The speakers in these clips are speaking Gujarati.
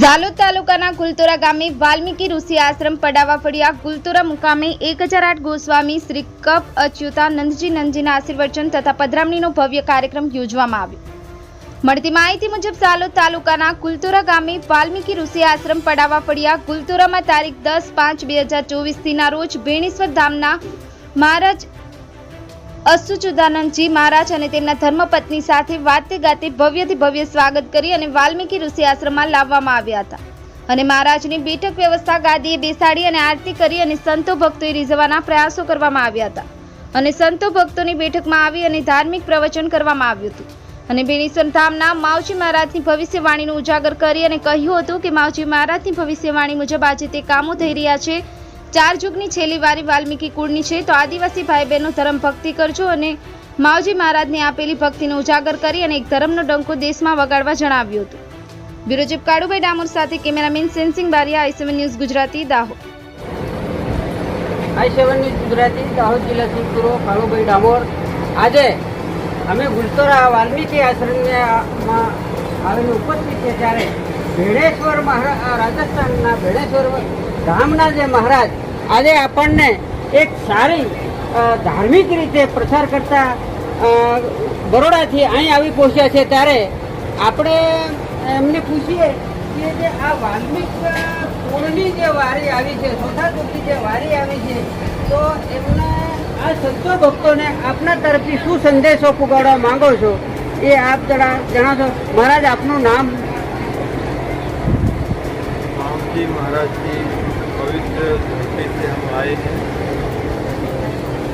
ઝાલોદ તાલુકાના ગુલતોરા ગામે વાલ્મીકી ઋષિ આશ્રમ પડાવા ફળિયા ગુલતોરા મુકામે એક હજાર આઠ ગોસ્વામી શ્રી કપ અચ્યુતાનંદજી નંદજીના આશીર્વચન તથા પધરામણીનો ભવ્ય કાર્યક્રમ યોજવામાં આવ્યો. મળતી માહિતી મુજબ ઝાલોદ તાલુકાના કુલતોરા ગામે વાલ્મીકી ઋષિ આશ્રમ પડાવા ફળિયા કુલતોરામાં તારીખ દસ પાંચ બે હજાર ચોવીસથીના રોજ ભેણેશ્વર ધામના મહારાજ અસુચુદાનંદજી મહારાજ અને તેમના ધર્મપત્ની સાથે વાતે ગાતે ભવ્યથી ભવ્ય સ્વાગત કરી અને વાલ્મીકી ઋષિ આશ્રમમાં લાવવામાં આવ્યા હતા. અને મહારાજની બેઠક વ્યવસ્થા ગાદીએ બેસાડી અને આરતી કરી અને સંતો ભક્તોએ રીઝવવાના પ્રયાસો કરવામાં આવ્યા હતા. અને સંતો ભક્તોની બેઠકમાં આવી અને ધાર્મિક પ્રવચન કરવામાં આવ્યું હતું. અને બેનીસર ધામના માવજી મહારાજની ભવિષ્યવાણીનું ઉજાગર કરી અને કહ્યું હતું કે માવજી મહારાજની ભવિષ્યવાણી મુજબ આજે તે કામો થઈ રહ્યા છે ચાર જુગની છેલ્લી વારી વાલ્મીકી કુળની છે. તો આદિવાસી ભાઈ બહેનો ધર્મ ભક્તિ કરજો અને માવજી મહારાજને આપેલી ભક્તિને ઉજાગર કરી અને એક ધર્મનો ડંકો દેશમાં વગાડવા જણાવ્યું હતું. બ્યુરો ચીફ કાળુભાઈ ડામોર સાથે cameraman Sensingh Baria I seven news Gujarati, Dahod. I seven news Gujarati, Dahod જિલ્લાથી પૂર્વ કાળુભાઈ ડામોર. આજે અમે ગુલતોરા વાલ્મીકી આશ્રમમાં આવીને ઉપસ્થિત છે ત્યારે ભેણેશ્વર મહારાજ રાજસ્થાનના ભેણેશ્વર ધામના જે મહારાજ આજે આપણને એક સારી ધાર્મિક રીતે પ્રચાર કરતા બરોડાથી અહીં આવી પહોંચ્યા છે ત્યારે આપણે એમને પૂછીએ કે જે આ વાલ્મિક કુળની જે વારી આવી છે ચોથા કુળની જે વારી આવી છે, તો એમને આ સંતો ભક્તોને આપના તરફથી શું સંદેશો પુગાડવા માંગો છો? એ આપ જરા જણાવશો. મહારાજ, આપનું નામ? राम موقع سے ہم آئے ہیں۔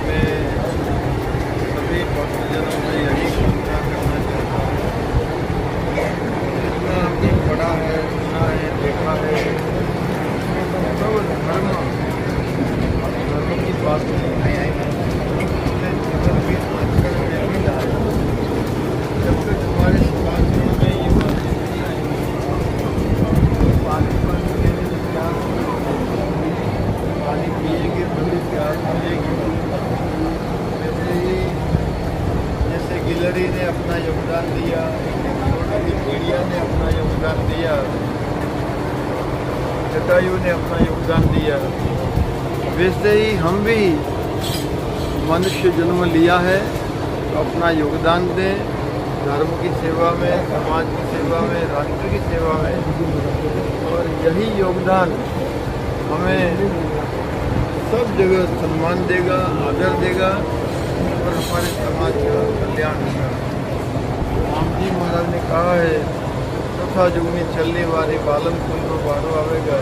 میں سبھی پاسنجروں میں یہی سوچنا کرنا چاہتا ہوں۔ جتنا ہم نے پڑھا ہے، سنا ہے، دیکھا ہے تو دھرم دھرم کی بات نہیں پانی پیے گے بڑی پیاس ملے گی۔ ویسے ہی جیسے گلری نے اپنا یوگدان دیا میڈیا نے اپنا یوگدان دیا، جٹایو نے اپنا یوگدان دیا۔ ویسے ہی ہم بھی منش جنم لیا ہے اپنا یوگدان دیں۔ دھرم کی سیوا میں، سماج کی سیوا میں، راشٹر کی سیوا میں۔ اور یہی یوگدان ہمیں سب جگہ سلمان دے گا، آدر دے گا، اور ہمارے سماج کا کلیان ہوگا رام جی مہاراج نے کہا ہے تتھا جگ میں چلنے والے بالم کن کو بارو آئے گا۔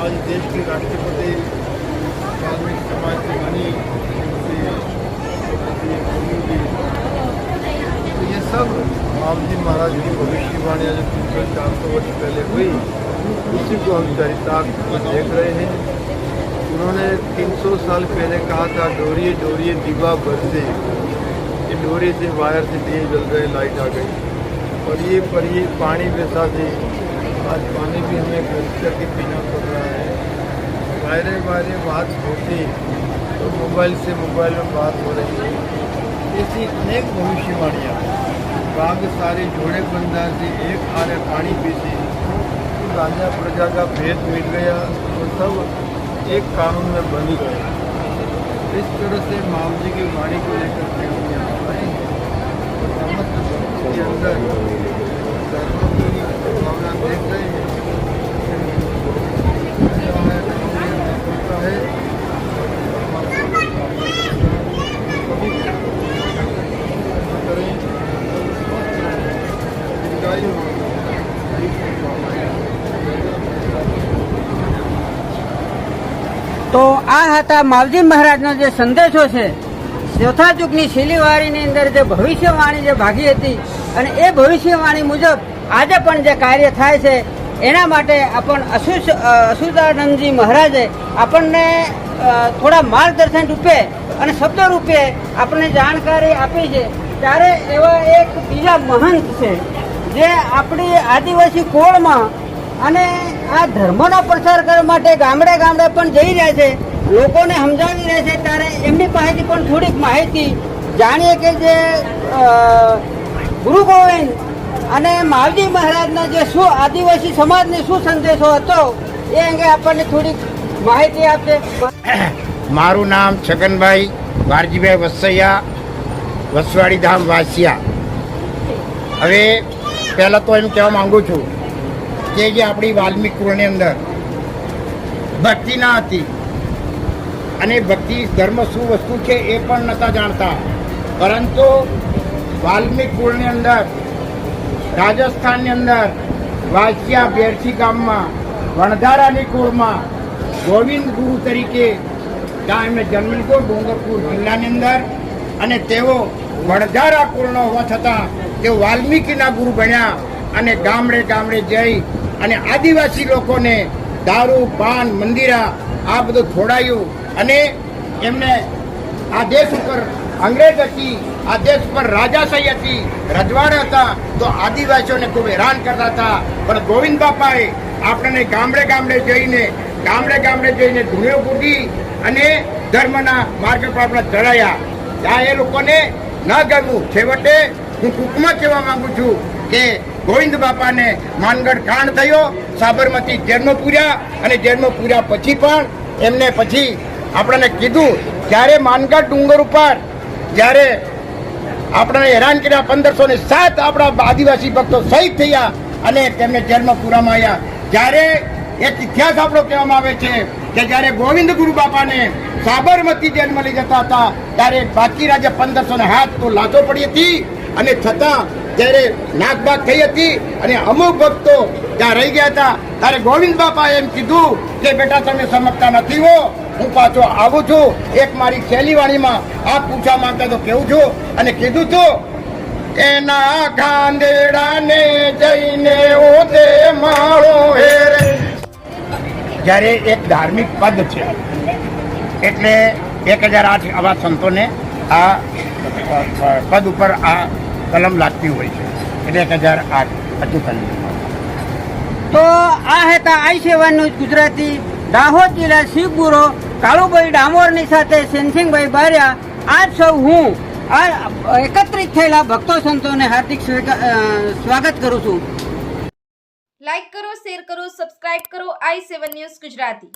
آج دیش کے راشٹرپتی، دھارمک سماج کے بنی یہ سب رام جی مہاراج کی بھوشیہ بانیاں جو تین سو چار سو وقت پہلے ہوئی، اسی کو ہم چرتارتھ دیکھ رہے ہیں۔ हैं उन्होंने 300 साल पहले कहा था डोरिए डोरिए दीवा बरसे ये डोरी से वायर से दिए जल रहे लाइट आ गई और ये पर ये पानी वैसा थे आज पानी भी हमें खर्च करके पीना पड़ रहा है वायरे वायरे बात होती तो मोबाइल से मोबाइल में बात हो रही है ऐसी अनेक भविष्यवाणियाँ बाघ सारे जोड़े बंदा से एक आरे पानी पीसी तो राजा प्रजा का भेद मिट गया तो सब एक कानून में बंध गए इस तरह से माम जी की वाणी को लेकर के हम यहाँ आए हैं और समस्त भक्तों के अंदर धर्म की भावना देख रहे हैं તો આ હતા માવજી મહારાજનો જે સંદેશો છે. ચોથા યુગની શિલીવારીની અંદર જે ભવિષ્યવાણી જે ભાગી હતી અને એ ભવિષ્યવાણી મુજબ આજે પણ જે કાર્ય થાય છે, એના માટે આપણ અસુ અસુદાનંદજી મહારાજે આપણને થોડા માર્ગદર્શન રૂપે અને શબ્દ રૂપે આપણને જાણકારી આપી છે. ત્યારે એવા એક બીજા મહંત છે, જે આપણી આદિવાસી કોળમાં અને આ ધર્મનો પ્રચાર કરવા માટે ગામડે ગામડે પણ જઈ રહ્યા છે. લોકોને સમજાવી રહ્યા છે ત્યારે એમની પાસેથી પણ થોડીક માહિતી જાણીએ કે જે ગુરુ ગોવિંદ અને માવજી મહારાજના જે શું આદિવાસી સમાજને શું સંદેશો હતો એ અંગે આપણને થોડીક માહિતી આપશે મારું નામ છગનભાઈ વારજીભાઈ વસૈયા વસવાડી ધામ વાસિયા. હવે પહેલાં તો એમ કહેવા માંગુ છું કે જે આપણી વાલ્મિક કુળની અંદર ભક્તિ ના હતી. અને ભક્તિ ધર્મ શું વસ્તુ છે એ પણ નહોતા જાણતા. પરંતુ વાલ્મિક કુળની અંદર, રાજસ્થાનની અંદર, વાસિયા બેરસી ગામમાં વણધારાની કુળમાં, ગોવિંદ ગુરુ તરીકે ત્યાં એમને જન્મ લીધો ડુંગરપુર જિલ્લાની અંદર. અને તેઓ વણધારા કુળનો હોવા છતાં તેઓ વાલ્મીકીના ગુરુ બન્યા અને ગામડે ગામડે જઈ અને આદિવાસી લોકોને દારૂ, પાન, મંદિરા, આ બધું છોડાયું અને એમને આ દેશ ઉપર અંગ્રેજ હતી, આ દેશ પર રાજાશાહી હતી, રજવાડ હતા, તો આદિવાસીઓને ખૂબ હેરાન કરતા હતા. પણ ગોવિંદ બાપાએ આપણને ગામડે ગામડે જઈને, ગામડે ગામડે જઈને ધૂળો પૂરી અને ધર્મના માર્ગ પર આપણે ચડાયા. ત્યાં એ લોકોને ન ગમ્યું. છેવટે હું ટૂંકમાં કહેવા માંગુ છું કે ગોવિંદ બાપાને માનગઢ કાંડ થયો, સાબરમતી જન્મ પૂર્યા અને જન્મ પૂર્યા પછી પણ એમને પછી આપણને કીધું, જ્યારે માનગઢ ડુંગર ઉપર, જ્યારે આપણને હેરાન કર્યા પંદરસો ને સાત આપણા આદિવાસી ભક્તો શહીદ થયા અને તેમને જન્મ પૂરામાં આવ્યા. જ્યારે એક ઇતિહાસ આપણો કહેવામાં આવે છે કે જ્યારે ગોવિંદ ગુરુ બાપાને સાબરમતી જન્મ લઈ જતા હતા, ત્યારે બાકી રાજ્ય પંદરસો ને હાથ તો લાચો પડી હતી અને છતાં જ્યારે નાગબાગ થઈ હતી અને અમુક ભક્તો ત્યાં રહી ગયા હતા, ત્યારે ગોવિંદ બાપાએ એમ કીધું કે, બેટા, તમે સમજતા નથી હો. હું પાછો આવું છું. એક મારી શૈલી વાણીમાં આ પૂછવા માંગતા તો કેવું છું? અને કીધું છું એના ખાંદેડાને જઈને ઓતે માળો હેરે જ્યારે એક ધાર્મિક પદ છે, એટલે એક હજાર આઠ આવા સંતોને આ પદ ઉપર આ કલમ લાગતી હોય છે. એટલે એક હજાર આઠ અચૂક તો આ હતા I seven news Gujarati. Dahod જિલ્લા શિવપુરો કાળુભાઈ ડામોરની સાથે સેનસિંગભાઈ બારિયા. આજ સૌ હું આ એકત્રિત થયેલા ભક્તો સંતોને હાર્દિક સ્વાગત કરું છું. લાઈક કરો શેર કરો સબસ્ક્રાઇબ કરો આઈ સેવન ન્યૂઝ ગુજરાતી.